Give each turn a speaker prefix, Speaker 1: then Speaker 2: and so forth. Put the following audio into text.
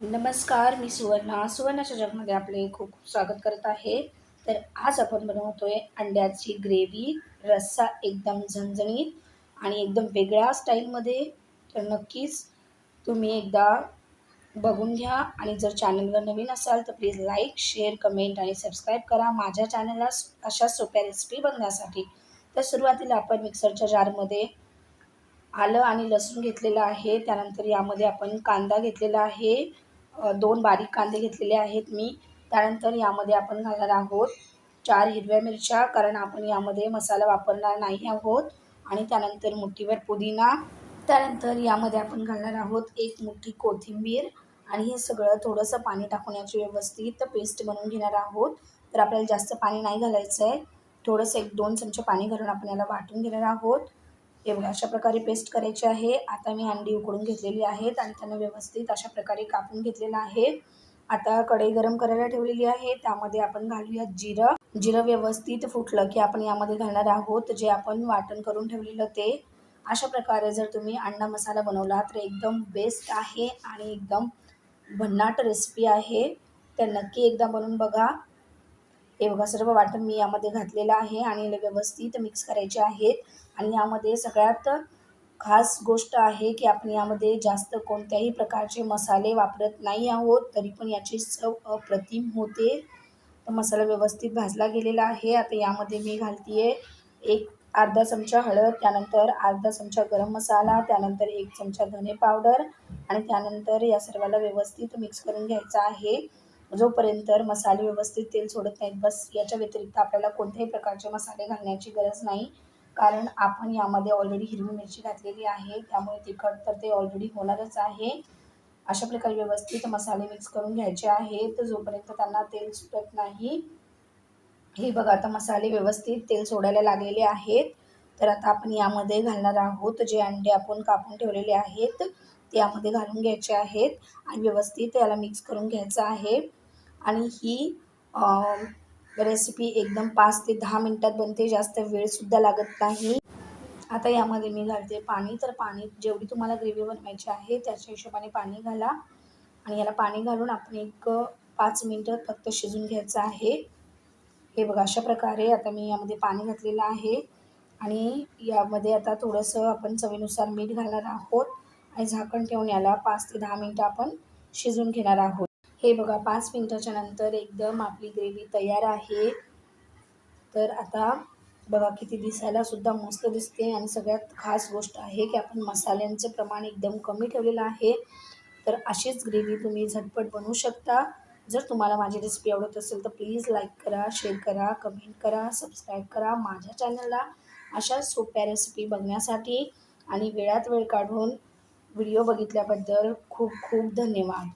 Speaker 1: नमस्कार मी सुवर्णा. सुवर्णाच्या जगमध्ये आपले खूप खूप स्वागत करत आहे. तर आज आपण बनवतोय अंड्याची ग्रेव्ही. रस्सा एकदम झणझणीत आणि एकदम वेगळ्या स्टाईलमध्ये. तर नक्कीच तुम्ही एकदा बघून घ्या आणि जर चॅनलवर नवीन असाल तर प्लीज लाईक शेअर कमेंट आणि सबस्क्राईब करा. माझ्या चॅनलला अशा सोप्या रेसिपी बघण्यासाठी. तर सुरुवातीला आपण मिक्सरच्या जारमध्ये आलं आणि लसूण घेतलेलं आहे. त्यानंतर यामध्ये आपण कांदा घेतलेला आहे. दोन बारीक कांदे घेतलेले आहेत मी. त्यानंतर यामध्ये आपण घालणार आहोत चार हिरव्या मिरच्या कारण आपण यामध्ये मसाला वापरणार नाही आहोत. आणि त्यानंतर मुठीवर पुदिना. त्यानंतर यामध्ये आपण घालणार आहोत एक मुठी कोथिंबीर. आणि हे सगळं थोडंसं पाणी टाकून याची व्यवस्थित पेस्ट बनवून घेणार आहोत. तर आपल्याला जास्त पाणी नाही घालायचं आहे थोडंसं एक दोन चमचे पाणी घालून आपण याला वाटून घेणार आहोत. हे बघा अशा प्रकारे पेस्ट करायची आहे. आता मी अंडी उकडून घेतलेली आहेत आणि त्यांना व्यवस्थित अशा प्रकारे कापून घेतलेलं आहे. आता कढई गरम करायला ठेवलेली आहे. त्यामध्ये आपण घालूया जिरं. जिरं व्यवस्थित फुटलं की आपण यामध्ये घालणार आहोत. जे आपण वाटण करून ठेवलेलं ते. अशा प्रकारे जर तुम्ही अंडा मसाला बनवला तर एकदम बेस्ट आहे आणि एकदम भन्नाट रेसिपी आहे. तर नक्की एकदा बनवून बघा. हे बघा सर्व वाटण मी यामध्ये घातलेलं आहे आणि व्यवस्थित मिक्स करायचे आहेत. आणि यामध्ये सगळ्यात खास गोष्ट आहे की आपण यामध्ये जास्त कोणत्याही प्रकारचे मसाले वापरत नाही आहोत तरी पण याची चव अप्रतिम होते. तर मसाला व्यवस्थित भाजला गेलेला आहे. आता यामध्ये मी घालते एक अर्धा चमचा हळद त्यानंतर अर्धा चमचा गरम मसाला त्यानंतर एक चमचा धने पावडर आणि त्यानंतर या सर्वाला व्यवस्थित मिक्स करून घ्यायचा आहे. जोपर्यंत मसाले व्यवस्थित तेल सोडत नाहीत बस याच्या व्यतिरिक्त आपल्याला कोणत्याही प्रकारचे मसाले घालण्याची गरज नाही. कारण आपण यामध्ये ऑलरेडी हिरवी मिरची घातलेली आहे त्यामुळे तिखट तर ते ऑलरेडी होणारच आहे. अशा प्रकारे व्यवस्थित मसाले मिक्स करून घ्यायचे आहेत. जोपर्यंत त्यांना तेल सुटत नाही. हे बघा आता मसाले व्यवस्थित तेल सोडायला लागलेले आहेत. तर आता आपण यामध्ये घालणार आहोत जे अंडे आपण कापून ठेवलेले आहेत ते यामध्ये घालून घ्यायचे आहेत आणि व्यवस्थित याला मिक्स करून घ्यायचं आहे. आणि ही रेसिपी एकदम पाच ते दहा मिनटात बनते जास्त वेळसुद्धा लागत नाही. आता यामध्ये मी घालते पाणी. तर पाणी जेवढी तुम्हाला ग्रेव्ही बनवायची आहे त्याच्या हिशोबाने पाणी घाला. आणि याला पाणी घालून आपण एक पाच मिनटं फक्त शिजून घ्यायचं आहे. हे बघा अशा प्रकारे आता मी यामध्ये पाणी घातलेलं आहे. आणि यामध्ये आता थोडंसं आपण चवीनुसार मीठ घालणार आहोत आणि झाकण ठेवून याला पाच ते दहा मिनटं आपण शिजून घेणार आहोत. हे बघा पाच मिनटाच्या नंतर एकदम आपली ग्रेव्ही तयार आहे. तर आता बघा किती दिसायला सुद्धा मस्त दिसते आणि सगळ्यात खास गोष्ट आहे की आपण मसाल्यांचं प्रमाण एकदम कमी ठेवलेलं आहे. तर अशीच ग्रेव्ही तुम्ही झटपट बनवू शकता. जर तुम्हाला माझी रेसिपी आवडत असेल तर प्लीज लाईक करा शेअर करा कमेंट करा सबस्क्राईब करा माझ्या चॅनलला अशा सोप्या रेसिपी बघण्यासाठी आणि वेळात वेळ काढून व्हिडिओ बघितल्याबद्दल खूप खूप धन्यवाद.